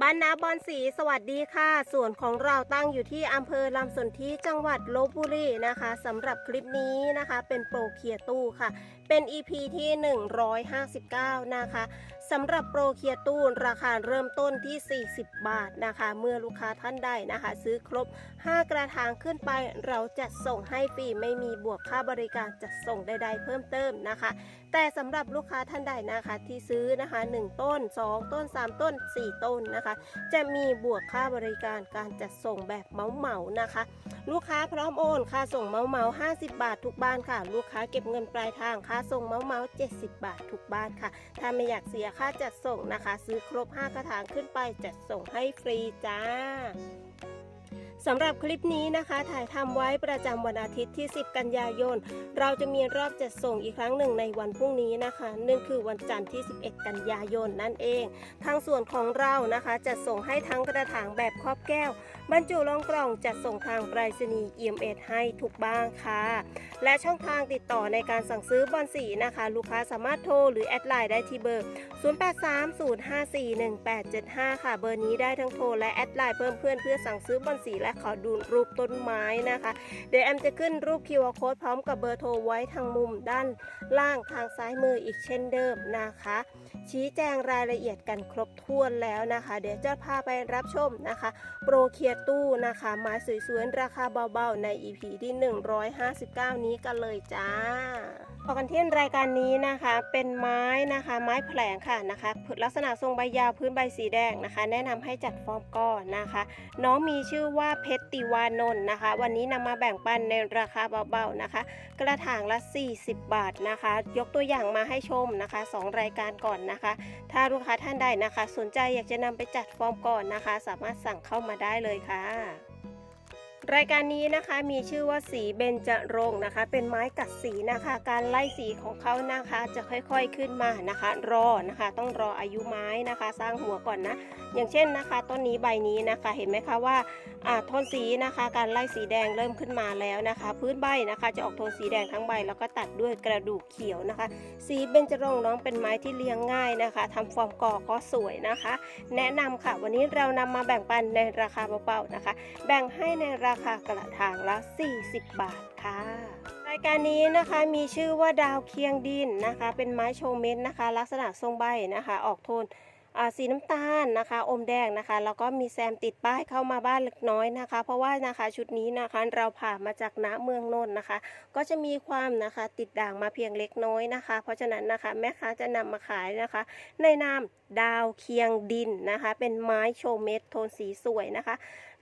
บ้านนาบอนสีสวัสดีค่ะส่วนของเราตั้งอยู่ที่อำเภอลำสนธิจังหวัดลบบุรีนะคะสำหรับคลิปนี้นะคะ เป็นโปรเคียร์ตู้ค่ะ เป็น EP ที่ 159 นะคะ สำหรับโปรเคียร์ตู้ราคาเริ่มต้นที่ 40 บาทนะคะ เมื่อลูกค้าท่านใดนะคะ ซื้อครบ 5 กระถางขึ้นไป เราจะส่งให้ฟรีไม่มีบวกค่าบริการจัดส่งใด ๆ เพิ่มเติมนะคะ แต่สำหรับลูกค้าท่านใดนะคะ ที่ซื้อนะคะ 1 ต้น 2 ต้น 3 ต้น 4 ต้นนะคะ จะมีบวกค่าบริการการจัดส่งแบบเมาเมานะคะ ลูกค้าพร้อมโอนค่าส่งเมาเมา50 บาททุกบ้านค่ะ ลูกค้าเก็บเงินปลายทางค่าส่งเมาเมา70 บาททุกบ้านค่ะ ถ้าไม่อยากเสียค่าจัดส่งนะคะ ซื้อครบ 5 กระถางขึ้นไปจัดส่งให้ฟรีจ้า สำหรับคลิปนี้นะคะถ่ายทำไว้ประจำวันอาทิตย์ที่ 10 กันยายน เราจะมีรอบจัดส่งอีกครั้งหนึ่งในวันพรุ่งนี้นะคะนั่นคือวันจันทร์ที่ 11 กันยายนนั่นเอง ทางส่วนของเรานะคะจะส่งให้ทั้งกระถางแบบครอบแก้ว บรรจุลงกล่องจัดส่งทางไปรษณีย์ EMS ให้ทุกบ้านค่ะ และช่องทางติดต่อในการสั่งซื้อบอลสีนะคะ ลูกค้าสามารถโทรหรือแอดไลน์ได้ที่เบอร์ 0830541875 ค่ะ เบอร์นี้ได้ทั้งโทรและแอดไลน์เพิ่มเพื่อนเพื่อสั่งซื้อบอลสีและขอดูรูปต้นไม้นะคะ เดี๋ยวแอมจะขึ้นรูป QR Code พร้อมกับเบอร์โทรไว้ทางมุมด้านล่างทางซ้ายมืออีกเช่นเดิมนะคะ ชี้แจงรายละเอียดกันครบถ้วนแล้วนะคะ เดี๋ยวจะพาไปรับชมนะคะ โปรเคียร์ตู้นะคะไม้สวยๆราคาเบาๆใน EP ที่ 159 นี้กันเลยจ้า ต่อกันที่รายการนี้นะคะ เป็นไม้นะคะ ไม้แผลงค่ะนะคะลักษณะทรงใบยาวพื้นใบสีแดงนะคะ แนะนำให้จัดฟอร์มก่อนนะคะ น้องมีชื่อว่าเพชรติวานนท์นะคะ วันนี้นำมาแบ่งปันในราคาเบาๆนะคะ กระถางละ 40 บาทนะคะ ยกตัวอย่างมาให้ชมนะคะ 2 รายการก่อนนะคะ ถ้าลูกค้าท่านใดนะคะ สนใจอยากจะนำไปจัดฟอร์มก่อนนะคะ สามารถสั่งเข้ามาได้เลยค่ะ รายการนี้นะคะมีชื่อว่าสีเบญจรงค์นะคะ เป็นไม้กัดสีนะคะ การไล่สีของเขานะคะจะค่อยๆขึ้นมานะคะ รอนะคะ ต้องรออายุไม้นะคะ สร้างหัวก่อนนะ อย่างเช่นนะคะต้นนี้ใบนี้นะคะเห็นไหมคะว่าอ่าโทนสีนะคะ การไล่สีแดงเริ่มขึ้นมาแล้วนะคะ พื้นใบนะคะจะออกโทนสีแดงทั้งใบ แล้วก็ตัดด้วยกระดูกเขียวนะคะ สีเบญจรงค์น้องเป็นไม้ที่เลี้ยงง่ายนะคะทำฟอร์มก่อก็สวยนะคะ แนะนำค่ะวันนี้เรานำมาแบ่งปันในราคาเบาๆนะคะ แบ่งให้ในราราคากระถางละ 40 บาทค่ะ รายการนี้นะคะมีชื่อว่าดาวเคียงดินนะคะ เป็นไม้โชว์เม็ดนะคะ ลักษณะทรงใบนะคะ ออกโทนสีน้ำตาลนะคะ อมแดงนะคะ แล้วก็มีแซมติดป้ายเข้ามาบ้านเล็กน้อยนะคะ เพราะว่านะคะชุดนี้นะคะเราผ่ามาจากณเมืองนนท์นะคะ ก็จะมีความนะคะติดด่างมาเพียงเล็กน้อยนะคะ เพราะฉะนั้นนะคะแม่ค้าจะนำมาขายนะคะ ในนามดาวเคียงดินนะคะ เป็นไม้โชว์เม็ดโทนสีสวยนะคะ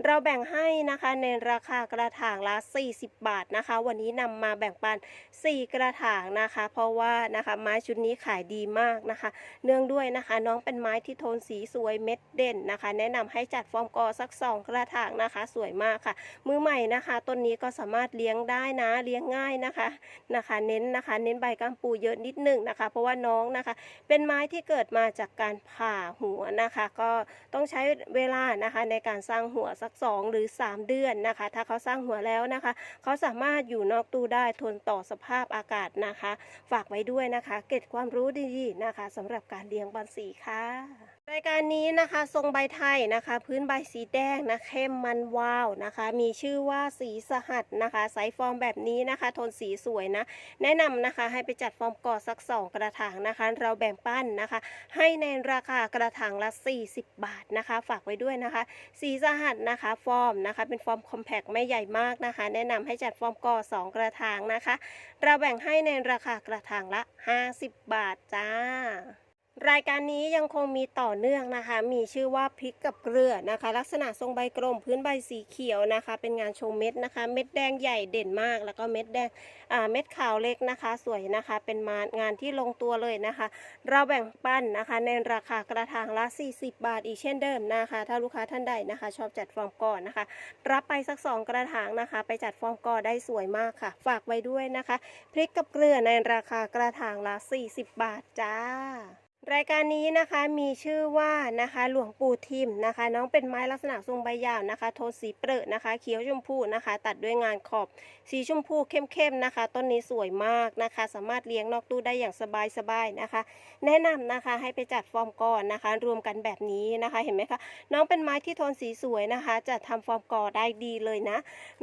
เราแบ่งให้นะคะในราคากระถางละ 40 บาทนะคะ วันนี้นำมาแบ่งปัน 4 กระถางนะคะ เพราะว่านะคะไม้ชุดนี้ขายดีมากนะคะ เนื่องด้วยนะคะน้องเป็นไม้ที่โทนสีสวยเม็ดเด่นนะคะ แนะนำให้จัดฟอร์มกอสัก 2 กระถางนะคะ สวยมากค่ะ มือใหม่นะคะต้นนี้ก็สามารถเลี้ยงได้นะเลี้ยงง่ายนะคะนะคะ เน้นนะคะ เน้นใบก้ามปูเยอะนิดหนึงนะคะ เพราะว่าน้องนะคะ เป็นไม้ที่เกิดมาจากการผ่าหัวนะคะ ก็ต้องใช้เวลานะคะในการสร้างหัวสัก 2 หรือ 3 เดือนนะคะ ถ้าเขาสร้างหัวแล้วนะคะ เขาสามารถอยู่นอกตู้ได้ทนต่อสภาพอากาศนะคะ ฝากไว้ด้วยนะคะ เก็บความรู้ดีๆนะคะสำหรับการเลี้ยงบอลสีค่ะ รายการนี้นะคะทรงใบไทยนะคะ พื้นใบสีแดงนะเข้มมันวาวนะคะ มีชื่อว่าสีสหัสนะคะไซส์ฟอร์มแบบนี้นะคะ โทนสีสวยนะ แนะนำนะคะให้ไปจัดฟอร์มก่อสัก 2 กระถางนะคะ เราแบ่งปั้นนะคะ ให้ในราคากระถางละ 40 บาทนะคะ ฝากไว้ด้วยนะคะ สีสหัสนะคะฟอร์มนะคะ เป็นฟอร์มคอมแพคไม่ใหญ่มากนะคะ แนะนำให้จัดฟอร์มก่อ 2 กระถางนะคะ เราแบ่งให้ในราคากระถางละ 50 บาทจ้า รายการนี้ยังคงมีต่อเนื่องนะคะ มีชื่อว่าพริกกับเกลือนะคะ ลักษณะทรงใบกลมพื้นใบสีเขียวนะคะ เป็นงานโชว์เม็ดนะคะ เม็ดแดงใหญ่เด่นมาก แล้วก็เม็ดแดงอ่าเม็ดขาวเล็กนะคะ สวยนะคะ เป็นมางานที่ลงตัวเลยนะคะ เราแบ่งปันนะคะ ในราคากระถางละ 40 บาท อีกเช่นเดิมนะคะ ถ้าลูกค้าท่านใดนะคะ ชอบจัดฟอร์มก่อนนะคะ รับไปสัก 2 กระถางนะคะ ไปจัดฟอร์มก่อได้สวยมากค่ะ ฝากไว้ด้วยนะคะ พริกกับเกลือในราคากระถางละ 40 บาทจ้า รายการนี้นะคะมีชื่อว่านะคะหลวงปู่ทิมนะคะ น้องเป็นไม้ลักษณะทรงใบยาวนะคะ โทนสีเปรอะนะคะ เขียวชมพูนะคะ ตัดด้วยงานขอบ สีชมพูเข้มๆนะคะ ต้นนี้สวยมากนะคะ สามารถเลี้ยงนอกตู้ได้อย่างสบายๆนะคะ แนะนำนะคะให้ไปจัดฟอร์มก่อนนะคะ รวมกันแบบนี้นะคะเห็นไหมคะน้องเป็นไม้ที่โทนสีสวยนะคะ จะทำฟอร์มก่อได้ดีเลยนะ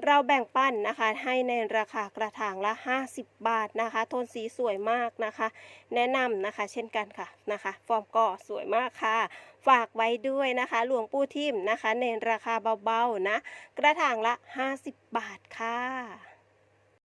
เราแบ่งปันนะคะให้ในราคากระถางละ 50 บาทนะคะ โทนสีสวยมากนะคะ แนะนำนะคะ เช่นกันค่ะนะคะ ฟอร์มก็สวยมากค่ะ ฝากไว้ด้วยนะคะ หลวงปู่ทิมนะคะ ในราคาเบาๆนะ กระถางละ 50 บาทค่ะ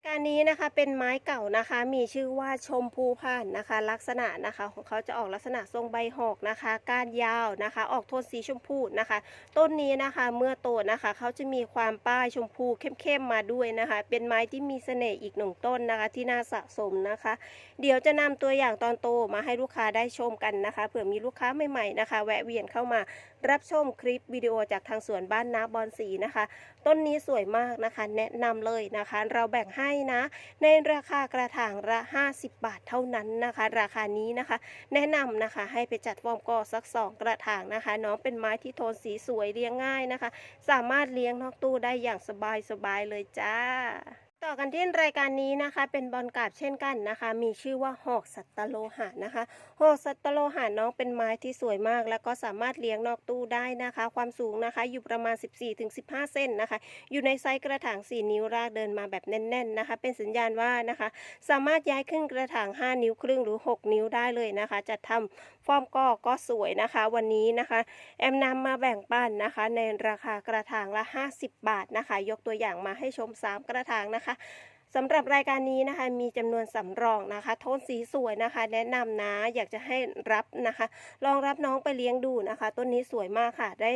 การนี้นะคะเป็นไม้เก่านะคะ มีชื่อว่าชมพูผ่านนะคะ ลักษณะนะคะของเขาจะออกลักษณะทรงใบหอกนะคะ ก้านยาวนะคะ ออกโทนสีชมพูนะคะ ต้นนี้นะคะเมื่อโตนะคะเขาจะมีความป้ายชมพูเข้มๆมาด้วยนะคะ เป็นไม้ที่มีเสน่ห์อีกหนึ่งต้นนะคะ ที่น่าสะสมนะคะ เดี๋ยวจะนำตัวอย่างตอนโตมาให้ลูกค้าได้ชมกันนะคะเผื่อมีลูกค้าใหม่ๆนะคะ แวะเวียนเข้ามา รับชมคลิปวิดีโอจากทางสวนบ้านนาบอนสีนะคะ ต้นนี้สวยมากนะคะ แนะนำเลยนะคะ เราแบ่งให้นะ ในราคากระถางละ 50 บาทเท่านั้นนะคะ ราคานี้นะคะ แนะนำนะคะให้ไปจัดฟอร์มกอสักสองกระถางนะคะน้องเป็นไม้ที่โทนสีสวยเลี้ยงง่ายนะคะ สามารถเลี้ยงนอกตู้ได้อย่างสบายๆเลยจ้า ต่อกันที่รายการนี้นะคะ เป็นบอลกราบเช่นกันนะคะ มีชื่อว่าหอกสัตโลหะนะคะหอกสัตโลหะน้องเป็นไม้ที่สวยมาก แล้วก็สามารถเลี้ยงนอกตู้ได้นะคะ ความสูงนะคะอยู่ประมาณ 14-15 เซนนะคะ อยู่ในไซส์กระถาง 4 นิ้วรากเดินมาแบบแน่น ๆนะคะ เป็นสัญญาณว่านะคะ สามารถย้ายขึ้นกระถาง 5 นิ้วครึ่งหรือ 6 นิ้วได้เลยนะคะจัดทำฟอร์มกอก็สวยนะคะ วันนี้นะคะ แอมนำมาแบ่งปันนะคะ ในราคากระถางละ 50 บาทนะคะ ยกตัวอย่างมาให้ชม 3 กระถางนะคะสำหรับรายการนี้นะคะมีจำนวนสำรองนะคะ โทนสีสวยนะคะ แนะนำนะอยากจะให้รับนะคะ ลองรับน้องไปเลี้ยงดูนะคะ ต้นนี้สวยมากค่ะ ได้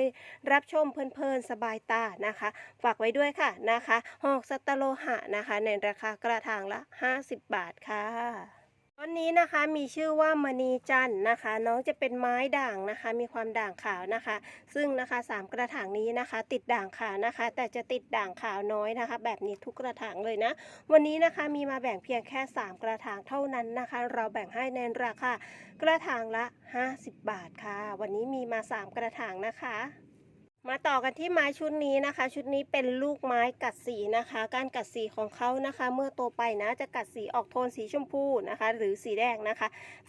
รับชมเพลินๆสบายตานะคะ ฝากไว้ด้วยค่ะนะคะหอกสัตตโลหะนะคะ ในราคากระถางละ 50 บาทค่ะ ต้นนี้นะคะมีชื่อว่ามณีจันนะคะ น้องจะเป็นไม้ด่างนะคะ มีความด่างขาวนะคะ ซึ่งนะคะสามกระถางนี้นะคะ ติดด่างขาวนะคะ แต่จะติดด่างขาวน้อยนะคะ แบบนี้ทุกกระถางเลยนะ วันนี้นะคะมีมาแบ่งเพียงแค่ 3 กระถางเท่านั้นนะคะ เราแบ่งให้ในราคากระถางละ 50 บาทค่ะ วันนี้มีมา 3 กระถางนะคะ มาต่อกันที่ไม้ชุดนี้นะคะ ชุดนี้เป็นลูกไม้กัดสีนะคะ การกัดสีของเขานะคะ เมื่อโตไปนะจะกัดสีออกโทนสีชมพูนะคะ หรือสีแดงนะคะ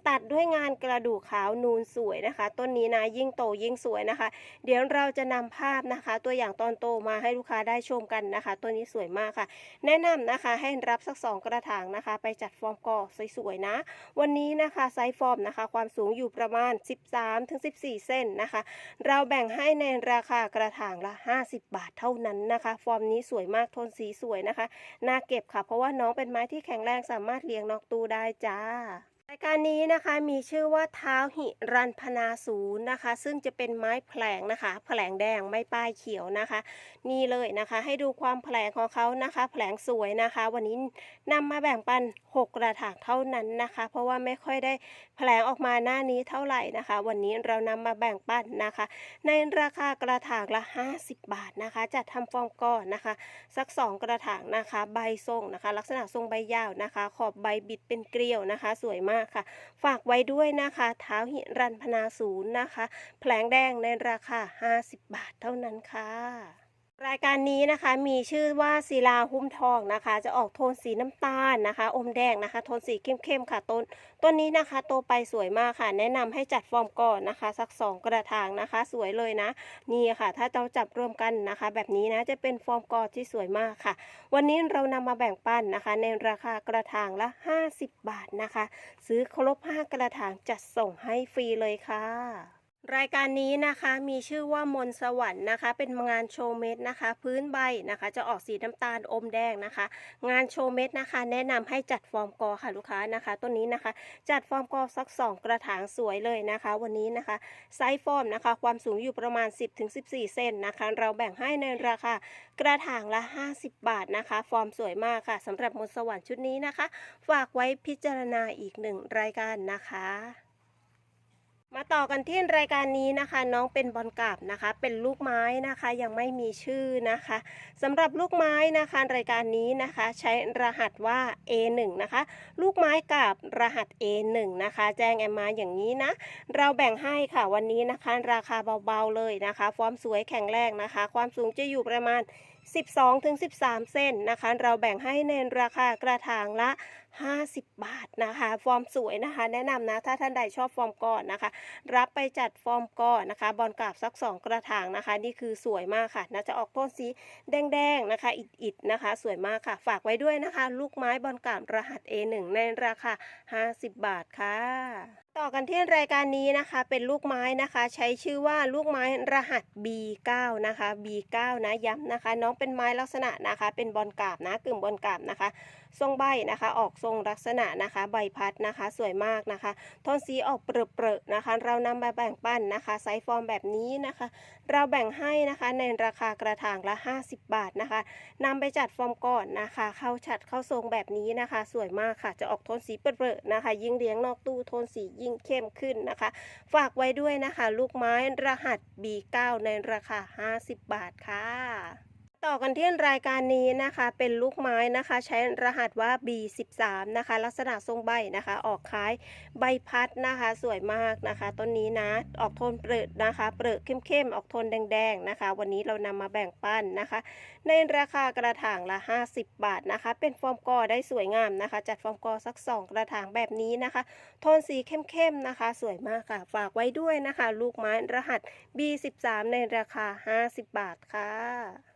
ตัดด้วยงานกระดูกขาวนูนสวยนะคะ ต้นนี้นะยิ่งโตยิ่งสวยนะคะ เดี๋ยวเราจะนำภาพนะคะ ตัวอย่างตอนโตมาให้ลูกค้าได้ชมกันนะคะ ตัวนี้สวยมากค่ะ แนะนำนะคะให้รับสักสองกระถางนะคะ ไปจัดฟอร์มกอสวยๆนะ วันนี้นะคะไซส์ฟอร์มนะคะ ความสูงอยู่ประมาณ 13-14 เซนนะคะ เราแบ่งให้ในราคากระถางละ 50 บาทเท่านั้นนะคะ ฟอร์มนี้สวยมากโทนสีสวยนะคะ น่าเก็บค่ะ เพราะว่าน้องเป็นไม้ที่แข็งแรงสามารถเลี้ยงนอกตู้ได้จ้า รายการนี้นะคะมีชื่อว่าเท้าหิรันพนาศูนย์นะคะ ซึ่งจะเป็นไม้แผลงนะคะ แผลงแดงไม่ป้ายเขียวนะคะ นี่เลยนะคะ ให้ดูความแผลงของเขานะคะ แผลงสวยนะคะ วันนี้นำมาแบ่งปัน6กระถางเท่านั้นนะคะ เพราะว่าไม่ค่อยได้แผลงออกมาหน้านี้เท่าไหร่นะคะ วันนี้เรานำมาแบ่งปันนะคะ ในราคากระถางละ 50 บาทนะคะจัดทำฟอร์มก่อนนะคะ สัก 2 กระถางนะคะ ใบทรงนะคะ ลักษณะทรงใบยาวนะคะ ขอบใบบิดเป็นเกลียวนะคะ สวยมากค่ะ ฝากไว้ด้วยนะคะเท้าหิรันพนาศูนย์นะคะ แผลงแดงในราคา 50 บาทเท่านั้นค่ะ รายการนี้นะคะมีชื่อว่าศิลาหุ้มทองนะคะ จะออกโทนสีน้ำตาลนะคะ อมแดงนะคะ โทนสีเข้มๆค่ะต้นต้นนี้นะคะ โตไปสวยมากค่ะ แนะนำให้จัดฟอร์มก่อนนะคะ สัก 2 กระถางนะคะ สวยเลยนะ นี่ค่ะ ถ้าเราจับรวมกันนะคะ แบบนี้นะจะเป็นฟอร์มกอที่สวยมากค่ะ วันนี้เรานำมาแบ่งปันนะคะ ในราคากระถางละ 50 บาทนะคะ ซื้อครบ 5 กระถางจัดส่งให้ฟรีเลยค่ะ รายการนี้นะคะมีชื่อว่ามนสวรรค์นะคะ เป็นงานโชว์เม็ดนะคะ พื้นใบนะคะ จะออกสีน้ำตาลอมแดงนะคะ งานโชว์เม็ดนะคะ แนะนำให้จัดฟอร์มกอค่ะลูกค้านะคะต้นนี้นะคะ จัดฟอร์มกอสัก 2 กระถางสวยเลยนะคะ วันนี้นะคะไซส์ฟอร์มนะคะ ความสูงอยู่ประมาณ 10-14 เซนนะคะ เราแบ่งให้ในราคากระถางละ 50 บาทนะคะ ฟอร์มสวยมากค่ะสำหรับมนสวรรค์ชุดนี้นะคะ ฝากไว้พิจารณาอีกหนึ่งรายการนะคะ มาต่อกันที่รายการนี้นะคะ น้องเป็นบอลกราบนะคะ เป็นลูกไม้นะคะยังไม่มีชื่อนะคะสำหรับลูกไม้นะคะ รายการนี้นะคะ ใช้รหัสว่า A1 นะคะ ลูกไม้กับรหัส A1 นะคะ แจ้งแอมมาอย่างนี้นะ เราแบ่งให้ค่ะวันนี้นะคะ ราคาเบาๆเลยนะคะความสวยแข็งแรงนะคะ ความสูงจะอยู่ประมาณ 12-13 เส้นนะคะ เราแบ่งให้ในราคากระถางละ 50 บาทนะคะ ฟอร์มสวยนะคะ แนะนำนะ ถ้าท่านใดชอบฟอร์มก่อนนะคะ รับไปจัดฟอร์มก่อนนะคะ บอลกราบสัก 2 กระถางนะคะ นี่คือสวยมากค่ะน่าจะออกโทนสีแดงๆนะคะ อิดๆนะคะ สวยมากค่ะ ฝากไว้ด้วยนะคะ ลูกไม้บอลกราบรหัส A1 ในราคา 50 บาทค่ะ ต่อกันที่รายการนี้นะคะเป็นลูกไม้นะคะ ใช้ชื่อว่าลูกไม้รหัส B9 นะคะ B9 นะย้ำนะคะ น้องเป็นไม้ลักษณะนะคะ เป็นบอลกาบนะกึ่งบอลกาบนะคะ ทรงใบนะคะ ออกทรงลักษณะนะคะ ใบพัดนะคะ สวยมากนะคะโทนสีออกเปรอะๆนะคะ เรานำมาแบ่งปั้นนะคะไซส์ฟอร์มแบบนี้นะคะ เราแบ่งให้นะคะในราคากระถางละ 50 บาทนะคะนำไปจัดฟอร์มก่อนนะคะ เข้าฉัดเข้าทรงแบบนี้นะคะ สวยมากค่ะ จะออกโทนสีเปรอะๆนะคะ ยิ่งเลี้ยงนอกตู้โทนสียิ่งเข้มขึ้นนะคะ ฝากไว้ด้วยนะคะ ลูกไม้รหัส B9 ในราคา 50 บาทค่ะ ต่อกันที่รายการนี้นะคะเป็นลูกไม้นะคะ ใช้รหัสว่า B13 นะคะ ลักษณะทรงใบนะคะ ออกคล้ายใบพัดนะคะ สวยมากนะคะ ต้นนี้นะ ออกโทนเปรอะนะคะ เปรอะเข้มๆ ออกโทนแดงๆนะคะ วันนี้เรานำมาแบ่งปันนะคะ ในราคากระถางละ 50 บาทนะคะ เป็นฟอร์มกอได้สวยงามนะคะ จัดฟอร์มกอสัก 2 กระถางแบบนี้นะคะ โทนสีเข้มๆนะคะ สวยมากค่ะ ฝากไว้ด้วยนะคะ ลูกไม้รหัส B13 ในราคา 50 บาทค่ะ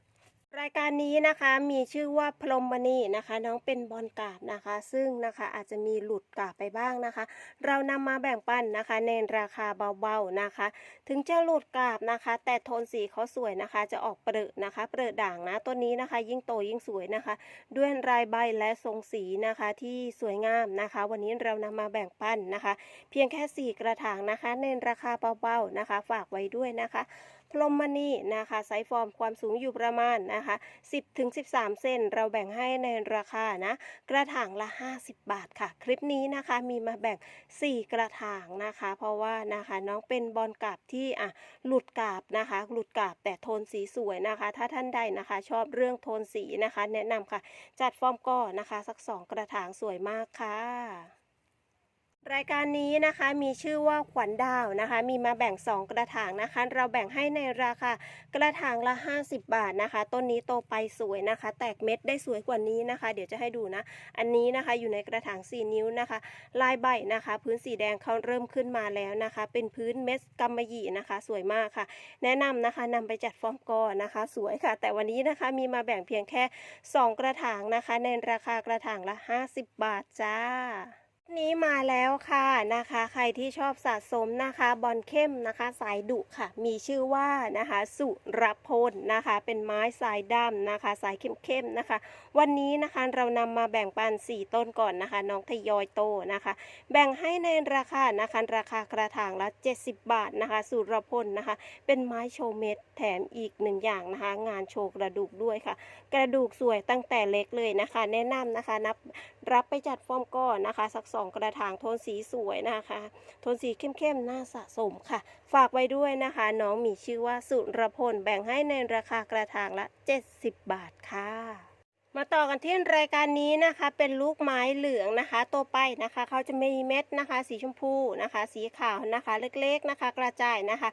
รายการนี้นะคะมีชื่อว่าพรมมณีนะคะ น้องเป็นบอลกาบนะคะ ซึ่งนะคะอาจจะมีหลุดกาบไปบ้างนะคะ เรานำมาแบ่งปันนะคะ ในราคาเบาๆนะคะ ถึงจะหลุดกาบนะคะ แต่โทนสีเขาสวยนะคะ จะออกเปรอะนะคะ เปรอะด่างนะต้นนี้นะคะ ยิ่งโตยิ่งสวยนะคะ ด้วยลายใบและทรงสีนะคะที่สวยงามนะคะ วันนี้เรานำมาแบ่งปันนะคะ เพียงแค่ 4 กระถางนะคะ ในราคาเบาๆนะคะ ฝากไว้ด้วยนะคะ พรหมณีนะคะไซส์ฟอร์มความสูงอยู่ประมาณนะคะ 10ถึง13 เซนเราแบ่งให้ในราคานะ กระถางละ 50 บาทค่ะ คลิปนี้นะคะมีมาแบ่ง 4 กระถางนะคะ เพราะว่านะคะน้องเป็นบอลกาบที่อะหลุดกาบนะคะ หลุดกาบแต่โทนสีสวยนะคะ ถ้าท่านใดนะคะชอบเรื่องโทนสีนะคะ แนะนำค่ะ จัดฟอร์มก่อนนะคะ สัก 2 กระถางสวยมากค่ะ รายการนี้นะคะมีชื่อว่าขวัญดาวนะคะ มีมาแบ่ง 2 กระถางนะคะ เราแบ่งให้ในราคากระถางละ 50 บาทนะคะ ต้นนี้โตไปสวยนะคะ แตกเม็ดได้สวยกว่านี้นะคะ เดี๋ยวจะให้ดูนะ อันนี้นะคะอยู่ในกระถาง 4 นิ้วนะคะ ลายใบนะคะ พื้นสีแดงเขาเริ่มขึ้นมาแล้วนะคะ เป็นพื้นเม็ดกำมะหยี่นะคะ สวยมากค่ะ แนะนำนะคะนำไปจัดฟอร์มก่อนนะคะ สวยค่ะ แต่วันนี้นะคะมีมาแบ่งเพียงแค่ 2 กระถางนะคะ ในราคากระถางละ 50 บาทจ้า นี้มาแล้วค่ะนะคะ ใครที่ชอบสะสมนะคะบอลเข้มนะคะสายดุค่ะ มีชื่อว่านะคะ สุรพลนะคะ เป็นไม้สายดำนะคะ สายเข้มๆนะคะ วันนี้นะคะเรานำมาแบ่งปัน 4 ต้นก่อนนะคะ น้องทยอยโตนะคะ แบ่งให้ในราคานะคะราคากระถางละ 70 บาทนะคะ สุรพลนะคะ เป็นไม้โชว์เม็ดแถมอีกหนึ่งอย่างนะคะ งานโชว์กระดูกด้วยค่ะ กระดูกสวยตั้งแต่เล็กเลยนะคะ แนะนำนะคะนับรับไปจัดฟอร์มก่อนนะคะสักสองกระถางโทนสีสวยนะคะ โทนสีเข้มๆน่าสะสมค่ะ ฝากไว้ด้วยนะคะ น้องมีชื่อว่าสุรพลแบ่งให้ในราคากระถางละ 70 บาทค่ะมาต่อกันที่รายการนี้นะคะเป็นลูกไม้เหลืองนะคะตัวไปนะคะเขาจะมีเม็ดนะคะ สีชมพูนะคะ สีขาวนะคะ เล็กๆนะคะ กระจายนะคะ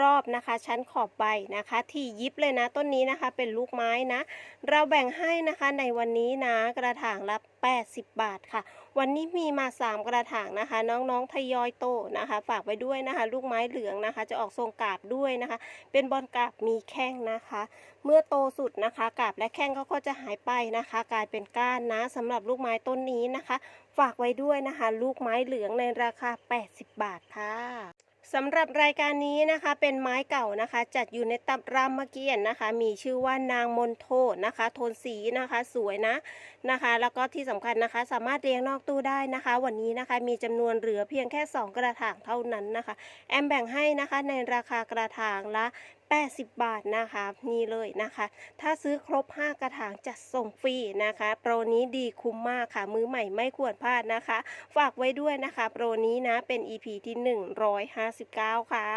รอบนะคะ ชั้นขอบใบนะคะ ที่ยิบเลยนะต้นนี้นะคะ เป็นลูกไม้นะ เราแบ่งให้นะคะในวันนี้นะกระถางละ 80 บาทค่ะ วันนี้มีมา 3 กระถางนะคะ น้องๆทยอยโตนะคะ ฝากไว้ด้วยนะคะ ลูกไม้เหลืองนะคะ จะออกทรงกาบด้วยนะคะ เป็นบอลกาบมีแข้งนะคะ เมื่อโตสุดนะคะ กาบและแข้งเขาก็จะหายไปนะคะ กลายเป็นก้านนะสำหรับลูกไม้ต้นนี้นะคะ ฝากไว้ด้วยนะคะ ลูกไม้เหลืองในราคา 80 บาทค่ะ สำหรับรายการนี้นะคะเป็นไม้เก่านะคะ จัดอยู่ในตับรามเกียรตินะคะ มีชื่อว่านางมนโทนะคะ โทนสีนะคะสวยนะนะคะ แล้วก็ที่สำคัญนะคะ สามารถเรียงนอกตู้ได้นะคะ วันนี้นะคะมีจำนวนเหลือเพียงแค่ 2 กระถางเท่านั้นนะคะ แอมแบ่งให้นะคะในราคากระถางละ80 บาทนะคะนี่เลยนะคะ ถ้าซื้อครบ 5 กระถางจะส่งฟรีนะคะ โปรนี้ดีคุ้มมากค่ะ มือใหม่ไม่ควรพลาดนะคะ ฝากไว้ด้วยนะคะ โปรนี้นะเป็น EP ที่ 159 ค่ะ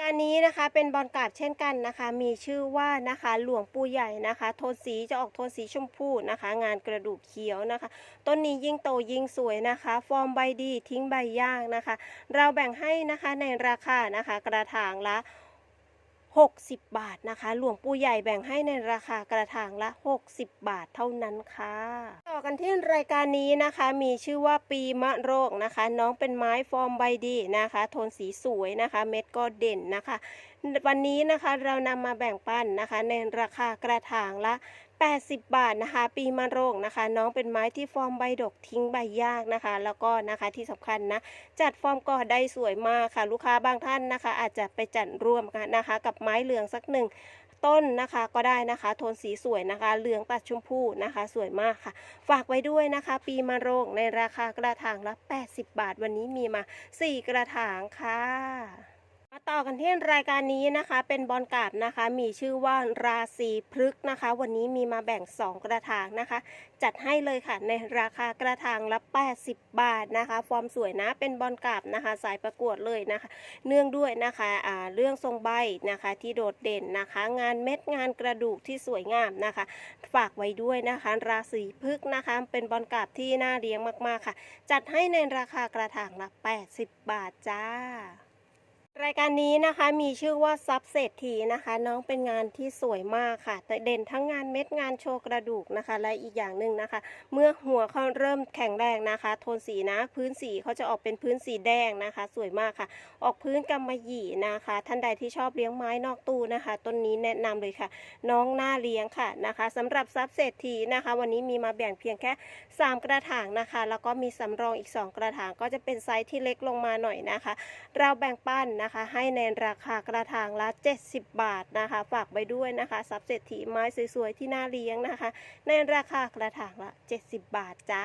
การนี้นะคะเป็นบอลกาบเช่นกันนะคะ มีชื่อว่านะคะหลวงปู่ใหญ่นะคะ โทนสีจะออกโทนสีชมพูนะคะ งานกระดูกเขียวนะคะต้นนี้ยิ่งโตยิ่งสวยนะคะ ฟอร์มใบดีทิ้งใบย่างนะคะ เราแบ่งให้นะคะในราคานะคะ กระถางละ 60 บาทนะคะ หลวงปู่ใหญ่แบ่งให้ในราคากระถางละ 60 บาทเท่านั้นค่ะ ต่อกันที่รายการนี้นะคะ มีชื่อว่าปีมะโรคนะคะ น้องเป็นไม้ฟอร์มใบดีนะคะ โทนสีสวยนะคะ เม็ดก็เด่นนะคะ วันนี้นะคะเรานำมาแบ่งปันนะคะ ในราคากระถางละ 80 บาทนะคะ ปีมะโรงนะคะ น้องเป็นไม้ที่ฟอร์มใบดกทิ้งใบยากนะคะ แล้วก็นะคะที่สำคัญนะ จัดฟอร์มก่อได้สวยมากค่ะ ลูกค้าบางท่านนะคะ อาจจะไปจัดร่วมกันนะคะ กับไม้เหลืองสักหนึ่งต้นนะคะก็ได้นะคะ โทนสีสวยนะคะ เหลืองตัดชมพูนะคะ สวยมากค่ะ ฝากไว้ด้วยนะคะ ปีมะโรงในราคากระถางละ 80 บาทวันนี้มีมา 4 กระถางค่ะ มาต่อกันที่รายการนี้นะคะ เป็นบอลกาบนะคะ มีชื่อว่าราศีพฤกษ์นะคะ วันนี้มีมาแบ่ง 2 กระถางนะคะ จัดให้เลยค่ะในราคากระถางละ 80 บาทนะคะ ฟอร์มสวยนะเป็นบอลกาบนะคะ สายประกวดเลยนะคะ เนื่องด้วยนะคะอ่าเรื่องทรงใบนะคะที่โดดเด่นนะคะ งานเม็ดงานกระดูกที่สวยงามนะคะ ฝากไว้ด้วยนะคะ ราศีพฤกษ์นะคะ เป็นบอลกาบที่น่าเลี้ยงมากๆค่ะ จัดให้ในราคากระถางละ 80 บาทจ้า รายการนี้นะคะมีชื่อว่าซับเศรษฐีนะคะ น้องเป็นงานที่สวยมากค่ะ แต่เด่นทั้งงานเม็ดงานโชว์กระดูกนะคะ และอีกอย่างหนึ่งนะคะ เมื่อหัวเขาเริ่มแข็งแรงนะคะ โทนสีนะพื้นสีเขาจะออกเป็นพื้นสีแดงนะคะ สวยมากค่ะ ออกพื้นกำมะหยี่นะคะ ท่านใดที่ชอบเลี้ยงไม้นอกตู้นะคะต้นนี้แนะนำเลยค่ะ น้องหน้าเลี้ยงค่ะนะคะสำหรับซับเศรษฐีนะคะ วันนี้มีมาแบ่งเพียงแค่ 3 กระถางนะคะ แล้วก็มีสำรองอีก 2 กระถางก็จะเป็นไซส์ที่เล็กลงมาหน่อยนะคะ เราแบ่งปั้นนะคะ ให้ในราคากระถางละ 70 บาทนะคะ ฝากไปด้วยนะคะซับเศรษฐีไม้สวยๆที่น่าเลี้ยงนะคะ ในราคากระถางละ 70 บาทจ้า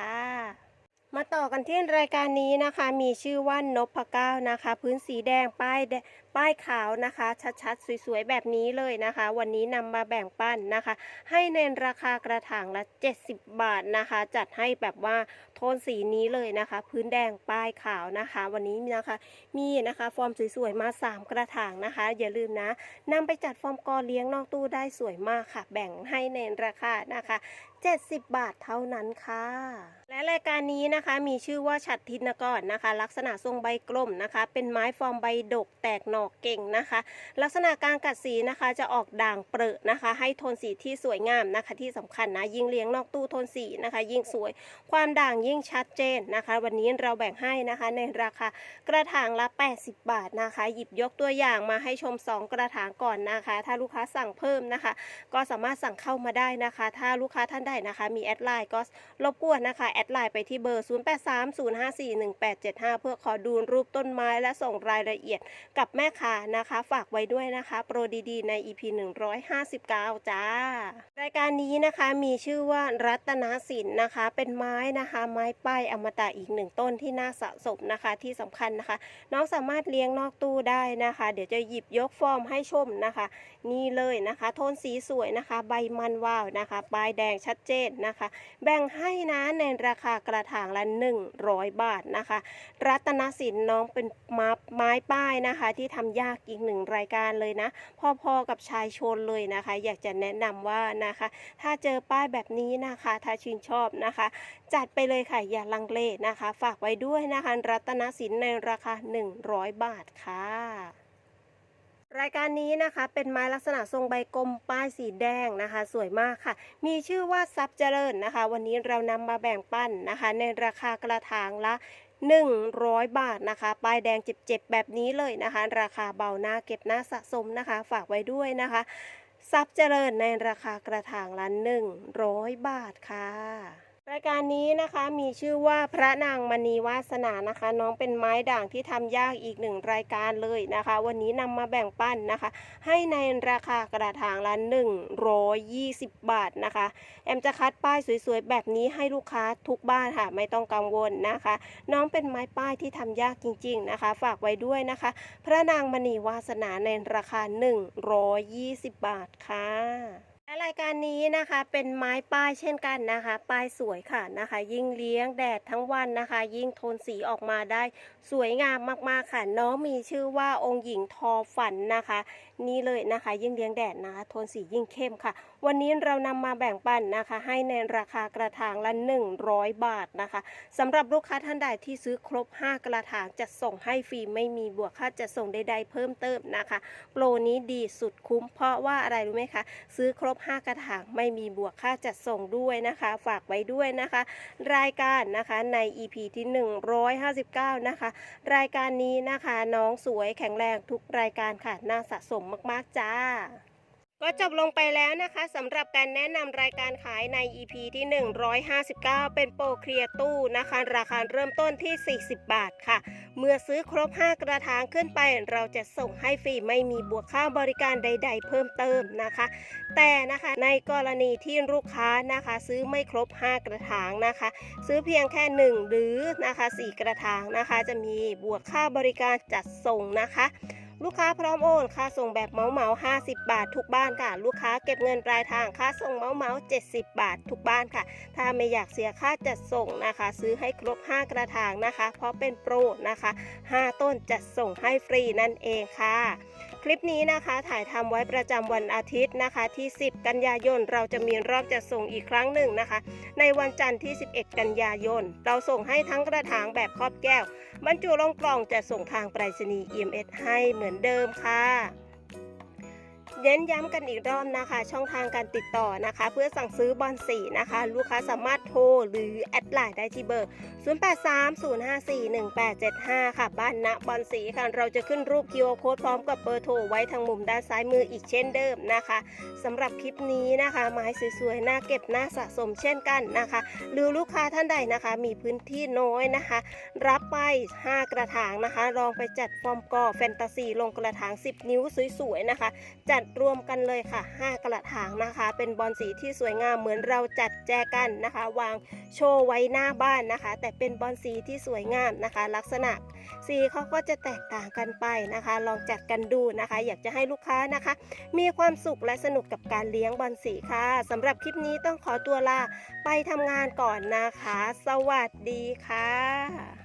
มาต่อกันที่รายการนี้นะคะ มีชื่อว่านพเก้านะคะ พื้นสีแดงป้ายแดป้ายขาวนะคะ ชัดๆ สวยๆ แบบนี้เลยนะคะ วันนี้นำมาแบ่งปันนะคะ ให้ในราคากระถางละ 70 บาทนะคะ จัดให้แบบว่าโทนสีนี้เลยนะคะ พื้นแดงป้ายขาวนะคะ วันนี้นะคะมีนะคะฟอร์มสวยๆ มา 3 กระถางนะคะ อย่าลืมนะนำไปจัดฟอร์มกอเลี้ยงนอกตู้ได้สวยมากค่ะ แบ่งให้ในราคานะคะ70 บาทเท่านั้นค่ะ และรายการนี้นะคะมีชื่อว่าฉัดทินกรนะคะ ลักษณะทรงใบกลมนะคะ เป็นไม้ฟอร์มใบดกแตกหน่ออเก่งนะคะ ลักษณะการกัดสีนะคะจะออกด่างเปรอะนะคะ ให้โทนสีที่สวยงามนะคะ ที่สำคัญนะยิ่งเลี้ยงนอกตู้โทนสีนะคะ ยิ่งสวยความด่างยิ่งชัดเจนนะคะ วันนี้เราแบ่งให้นะคะในราคากระถางละ 80 บาทนะคะ หยิบยกตัวอย่างมาให้ชม 2 กระถางก่อนนะคะ ถ้าลูกค้าสั่งเพิ่มนะคะ ก็สามารถสั่งเข้ามาได้นะคะ ถ้าลูกค้าท่านใดนะคะ มีแอดไลน์ก็รบกวนนะคะแอดไลน์ไปที่เบอร์ 0830541875 เพื่อขอดูรูปต้นไม้และส่งรายละเอียดกับแม่ค้านะคะ ฝากไว้ด้วยนะคะ โปรดีๆ ใน EP 159 จ้า รายการนี้นะคะมีชื่อว่ารัตนสินนะคะ เป็นไม้นะคะ ไม้ป้ายอมตะอีกหนึ่งต้นที่น่าสะสมนะคะที่สำคัญนะคะ น้องสามารถเลี้ยงนอกตู้ได้นะคะ เดี๋ยวจะหยิบยกฟอร์มให้ชมนะคะ นี่เลยนะคะ โทนสีสวยนะคะ ใบมันวาวนะคะปลายแดงชัดเจนนะคะ แบ่งให้นะในราคากระถางละ 100 บาทนะคะ รัตนสินน้องเป็นมาไม้ป้ายนะคะที่ททำยากอีกหนึ่งรายการเลยนะ พอๆกับชายชนเลยนะคะ อยากจะแนะนำว่านะคะ ถ้าเจอป้ายแบบนี้นะคะ ถ้าชื่นชอบนะคะ จัดไปเลยค่ะอย่าลังเลนะคะ ฝากไว้ด้วยนะคะรัตนสินในราคา 100 บาทค่ะรายการนี้นะคะเป็นไม้ลักษณะทรงใบกลมป้ายสีแดงนะคะ สวยมากค่ะ มีชื่อว่าซับเจริญนะคะ วันนี้เรานำมาแบ่งปันนะคะ ในราคากระถางละ 100 บาทนะคะป้ายแดงเจ็บๆแบบนี้เลยนะคะ ราคาเบาหน้าเก็บหน้าสะสมนะคะ ฝากไว้ด้วยนะคะซับเจริญในราคากระถางละ100 บาทค่ะ รายการนี้นะคะมีชื่อว่าพระนางมณีวาสนานะคะ น้องเป็นไม้ด่างที่ทำยากอีกหนึ่งรายการเลยนะคะ วันนี้นำมาแบ่งปันนะคะ ให้ในราคากระถางละ120 บาทนะคะ แอมจะคัดป้ายสวยๆ แบบนี้ให้ลูกค้าทุกบ้านค่ะ ไม่ต้องกังวลนะคะ น้องเป็นไม้ป้ายที่ทำยากจริง ๆนะคะ ฝากไว้ด้วยนะคะ พระนางมณีวาสนาในราคา 120 บาทค่ะ และรายการนี้นะคะเป็นไม้ป้ายเช่นกันนะคะป้ายสวยค่ะนะคะ ยิ่งเลี้ยงแดดทั้งวันนะคะ ยิ่งโทนสีออกมาได้สวยงามมากๆค่ะ น้องมีชื่อว่าองค์หญิงทอฝันนะคะ นี่เลยนะคะ ยิ่งเลี้ยงแดดนะคะ โทนสียิ่งเข้มค่ะ วันนี้เรานำมาแบ่งปันนะคะ ให้ในราคากระถางละ 100 บาทนะคะสำหรับลูกค้าท่านใดที่ซื้อครบ 5 กระถางจะส่งให้ฟรีไม่มีบวกค่าจะส่งใดๆเพิ่มเติมนะคะ โปรนี้ดีสุดคุ้มเพราะว่าอะไรรู้ไหมคะ ซื้อครบ 5 กระถางไม่มีบวกค่าจัดส่งด้วยนะคะ ฝากไว้ด้วยนะคะ รายการนะคะใน EP ที่ 159 นะคะ รายการนี้นะคะ น้องสวยแข็งแรงทุกรายการค่ะน่าสะสมมากๆจ้า ก็จบลงไปแล้วนะคะสำหรับการแนะนำรายการขายใน EP ที่ 159 เป็นโปรเคลียร์ตู้นะคะ ราคาเริ่มต้นที่ 40 บาทค่ะ เมื่อซื้อครบ 5 กระถางขึ้นไป เราจะส่งให้ฟรีไม่มีบวกค่าบริการใด ๆ เพิ่มเติมนะคะ แต่นะคะในกรณีที่ลูกค้านะคะ ซื้อไม่ครบ 5 กระถางนะคะ ซื้อเพียงแค่ 1 หรือนะคะ 4 กระถางนะคะ จะมีบวกค่าบริการจัดส่งนะคะ ลูกค้าพร้อมโอน ค่าส่งแบบเหมาเหมา50 บาททุกบ้านค่ะ ลูกค้าเก็บเงินปลายทาง ค่าส่งเหมาเหมา70 บาททุกบ้านค่ะ ถ้าไม่อยากเสียค่าจัดส่งนะคะ ซื้อให้ครบ 5 กระถางนะคะ เพราะเป็นโปรนะคะ 5 ต้นจัดส่งให้ฟรีนั่นเองค่ะ คลิปนี้นะคะถ่ายทำไว้ประจำวันอาทิตย์นะคะที่ 10 กันยายนเราจะมีรอบจะส่งอีกครั้งหนึ่งนะคะ ในวันจันทร์ที่ 11 กันยายน เราส่งให้ทั้งกระถางแบบครอบแก้ว บรรจุลงกล่องจะส่งทางไปรษณีย์ EMS ให้เหมือนเดิมค่ะ เน้นย้ำกันอีกรอบนะคะ ช่องทางการติดต่อนะคะ เพื่อสั่งซื้อบอลสีนะคะ ลูกค้าสามารถโทรหรือแอดไลน์ได้ที่เบอร์ 0830541875 ค่ะ บ้านณบอลสีค่ะ เราจะขึ้นรูป QR Code พร้อมกับเบอร์โทรไว้ทางมุมด้านซ้ายมืออีกเช่นเดิมนะคะสำหรับคลิปนี้นะคะ ไม้สวยๆน่าเก็บน่าสะสมเช่นกันนะคะ หรือลูกค้าท่านใดนะคะ มีพื้นที่น้อยนะคะ รับไป 5 กระถางนะคะ ลองไปจัดฟอร์มกอแฟนตาซีลงกระถาง 10 นิ้วสวยๆนะคะ จัดรวมกันเลยค่ะ 5 กระถางนะคะ เป็นบอลสีที่สวยงามเหมือนเราจัดแจกันนะคะ วางโชว์ไว้หน้าบ้านนะคะ แต่เป็นบอลสีที่สวยงามนะคะ ลักษณะสีเขาก็จะแตกต่างกันไปนะคะ ลองจัดกันดูนะคะ อยากจะให้ลูกค้านะคะ มีความสุขและสนุกกับการเลี้ยงบอลสีค่ะสำหรับคลิปนี้ต้องขอตัวลาไปทำงานก่อนนะคะ สวัสดีค่ะ